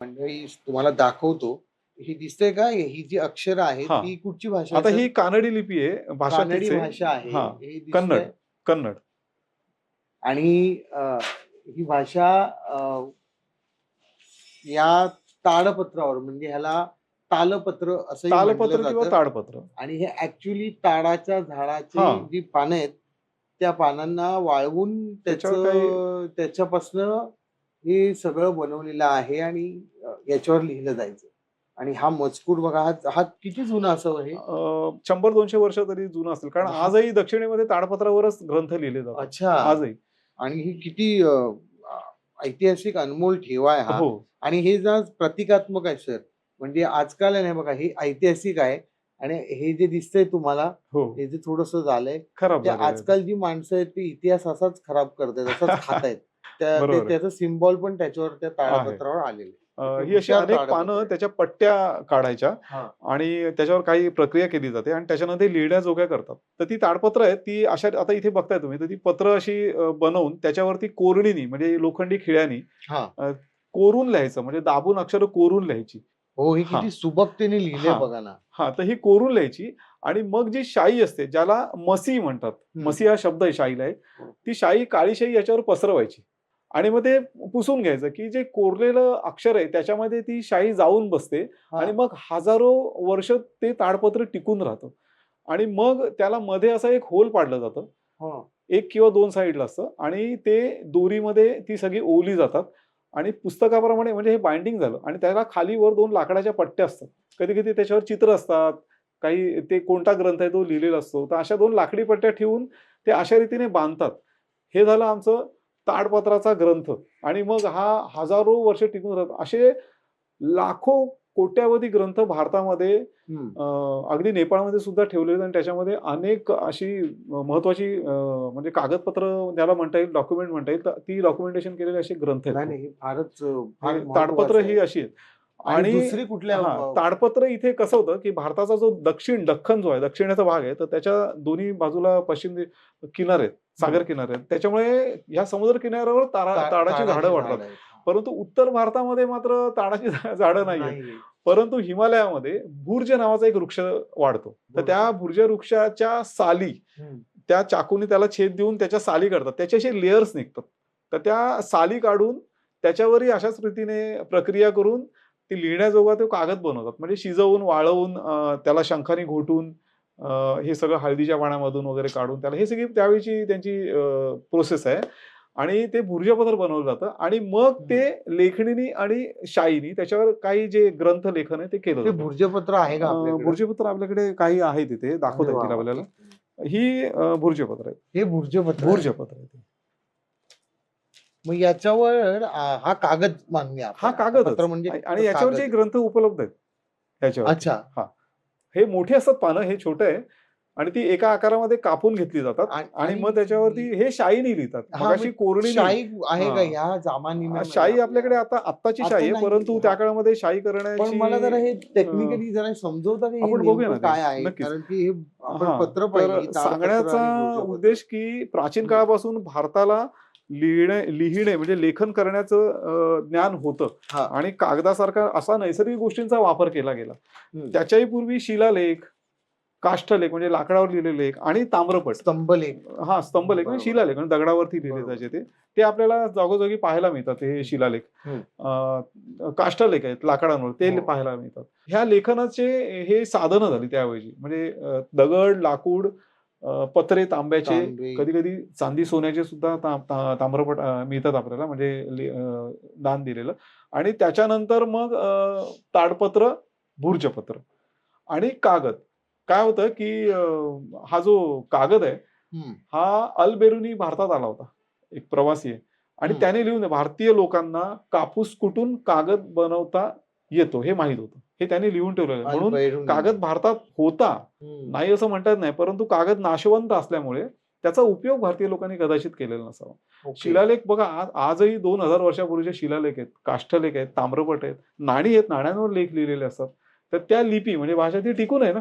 मंडळी तुम्हाला दाखवतो ही दिसते का ही जी अक्षर आहेत हा. ती कुठची भाषा आता आहे, ही? कानडी लिपी आहे भाषा कानडी तीच आहे. भाषा आहे हा, हे दिसतंय. कन्नड. कन्नड आणि अ, ही भाषा अ, या ताडपत्रावर म्हणजे ह्याला तालपत्र असं तालपत्र किंवा ताडपत्र आणि हे ऍक्च्युली ताडाच्या झाडाची. जी पानं आहेत त्या पानांना वाळवून त्याच्यावर त्याचं त्याच्यापासनं हे सगळं बनवलेलं आहे आणि याच्यावर लिहिलं जायचं. आणि हा मजकूर बघा हा हा किती जुना असावं हे शंभर दोनशे वर्ष तरी जुनं असेल. कारण. आजही दक्षिणेमध्ये ताडपत्रावरच ग्रंथ लिहिले जातात. अच्छा. आजही. आणि ही किती ऐतिहासिक अनमोल ठेवा आहे हा. हो. आणि हे जर प्रतिकात्मक आहे सर. म्हणजे आजकाल आहे ना बघा हे ऐतिहासिक आहे. आणि हे जे दिसतंय तुम्हाला हो. हे जे थोडस झालंय खराब आहे. आजकाल जी माणसं आहेत ती इतिहास असाच खराब करतात असंच खात आहेत बरोबर. त्याचं सिम्बॉल पण त्याच्यावर त्या ताळपत्रावर आलेले अं, ही अशी हुशार अनेक पानं. त्याच्या पट्ट्या काढायच्या हा. आणि त्याच्यावर काही प्रक्रिया केली जाते आणि त्याच्यानंतर लिहिण्याजोग्या करतात तर ती ताडपत्र आहेत ती अशा आता इथे बघताय तुम्ही तर ती पत्र अशी अं, बनवून त्याच्यावरती कोरडीनी म्हणजे लोखंडी खिळ्यानी हा कोरून लिहायचं म्हणजे दाबून अक्षर कोरून लिहायची हो ही हा. किती सुबकतेने लिहिले हा. बघा ना हा तर ही कोरून लिहायची आणि मग जी शाई असते ज्याला मसी म्हणतात. मसी हा शब्द आहे शाईला आहे ती शाई काळी शाई याच्यावर पसरवायची आणि मग ते पुसून घ्यायचं की जे कोरलेलं अक्षर आहे त्याच्यामध्ये ती शाई जाऊन बसते. आणि मग हजारो वर्ष ते ताडपत्र टिकून राहतं आणि मग त्याला मध्ये असं एक होल पाडलं जातं हो. एक किंवा दोन साईडला असतं आणि ते दोरीमध्ये ती सगळी ओवली जातात आणि पुस्तकाप्रमाणे म्हणजे हे बाइंडिंग झालं आणि त्याला खाली वर दोन लाकडाच्या पट्ट्या असतात कधी कधी त्याच्यावर चित्र असतात काही ते कोणता ग्रंथ आहे तो लिहिलेला असतो तर अशा दोन लाकडी पट्ट्या ठेवून ते अशा रीतीने बांधतात हे झालं आमचं ताडपत्राचा ग्रंथ. आणि मग हा हजारो वर्ष टिकून राहत. असे लाखो कोट्यावधी ग्रंथ भारतामध्ये अगदी नेपाळमध्ये सुद्धा ठेवलेले आणि त्याच्यामध्ये अनेक अशी महत्वाची म्हणजे कागदपत्र त्याला म्हणता येईल डॉक्युमेंट म्हणता येईल ती डॉक्युमेंटेशन केलेले असे ग्रंथ आहेत. ताडपत्र ही. अशी आहेत. आणि दुसरी कुठल्या ताडपत्र इथे कसं होतं की भारताचा जो दक्षिण दख्खन जो आहे दक्षिणेचा भाग आहे तर त्याच्या दोन्ही बाजूला पश्चिम किनारे सागर किनारे त्याच्यामुळे ह्या समुद्र किनाऱ्यावर तारा ताडाची झाडं वाढतात. परंतु उत्तर भारतामध्ये मात्र ताडाची झाडं नाही. परंतु हिमालयामध्ये भुर्ज नावाचा एक वृक्ष वाढतो. तर त्या भुर्ज वृक्षाच्या साली. त्या चाकूने त्याला छेद देऊन त्याच्या साली काढतात. त्याचे असे लेअर्स निघतात. तर त्या साली काढून त्याच्यावरही अशाच रीतीने प्रक्रिया करून ती लिहिण्याजोगा तो कागद बनवतात. म्हणजे शिजवून वाळवून त्याला शंखाने घोटून हे सगळं हळदीच्या पाण्यामधून वगैरे काढून त्याला हे सगळी त्यावेळीची त्यांची प्रोसेस आहे. आणि ते भुर्जपत्र बनवलं जातं. आणि मग ते लेखणीनी आणि शाईनी त्याच्यावर काही जे ग्रंथ लेखन आहे ते केलं भुर्जपत्र आहे का? भुर्जपत्र आपल्याकडे? काही आहे तिथे. दाखवता येतील. आपल्याला. ही भुर्जपत्र आहेत हे भुर्जपत्र आहे. भुर्जपत्र आहेत मग याच्यावर आ, हा कागद मानूया. हा कागद म्हणजे आणि याच्यावरचे कागद. ग्रंथ उपलब्ध आहेत याच्यावर अच्छा हे मोठे असतात पानं हे छोटं आहे आणि ती एका आकारामध्ये कापून घेतली जातात आणि- मग त्याच्यावरती हे शाईनी लिहितात हा, अशी म्हणजे कोरडी शाही आहे का हा. ह्या जामानिम्यामध्ये शाई आपल्या? आपल्याकडे आता आत्ताची आता शाई आहे. परंतु हा. त्या काळामध्ये शाई करण्याची मला जरा हे टेक्निकली जरा समजवता हे आपण बघूया ना. काय आहे. कारण की हे हा, पत्र सांगण्याचा. उद्देश की प्राचीन. काळापासून भारताला लिहिणे लिहिणे म्हणजे लेखन करण्याचं ज्ञान होतं. आणि कागदासारखा असा नैसर्गिक गोष्टींचा वापर केला गेला. त्याच्याही पूर्वी शिलालेख काष्ठलेख म्हणजे लाकडावर लिहिलेले लेख आणि ताम्रपट स्तंभलेख हा स्तंभलेख म्हणजे. शिलालेख म्हणजे दगडावरती लिहिले. जायचे ते ते आपल्याला जागोजागी पाहायला मिळतात हे शिलालेख काष्ठलेख आहेत लाकडांवर ते हो. पाहायला मिळतात ह्या लेखनाचे हे साधनं झाली त्याऐवजी म्हणजे दगड लाकूड पत्रे तांब्याचे तांबे. कधी कधी चांदी सोन्याचे सुद्धा ताम्रपट मिळतात आपल्याला म्हणजे दान दिलेलं आणि त्याच्यानंतर मग ताडपत्र भुर्जपत्र आणि कागद काय होतं की हा जो कागद आहे. हा अल भारतात आला होता एक प्रवासी आहे आणि. त्याने लिहून भारतीय लोकांना कापूस कुटून कागद बनवता येतो हे माहीत होतं हे त्याने लिहून ठेवलेलं. म्हणून. कागद भारतात होता. नाही असं म्हणतात नाही परंतु कागद नाशवंत असल्यामुळे त्याचा उपयोग भारतीय लोकांनी कदाचित केलेला नसावा. शिलालेख बघा आज आजही दोन हजार वर्षापूर्वीचे शिलालेख आहेत काष्ठलेख आहेत ताम्रपट आहेत नाणी आहेत नाण्यांवर लेख लिहिलेले असतात तर त्या लिपी म्हणजे भाषा ती टिकून आहे ना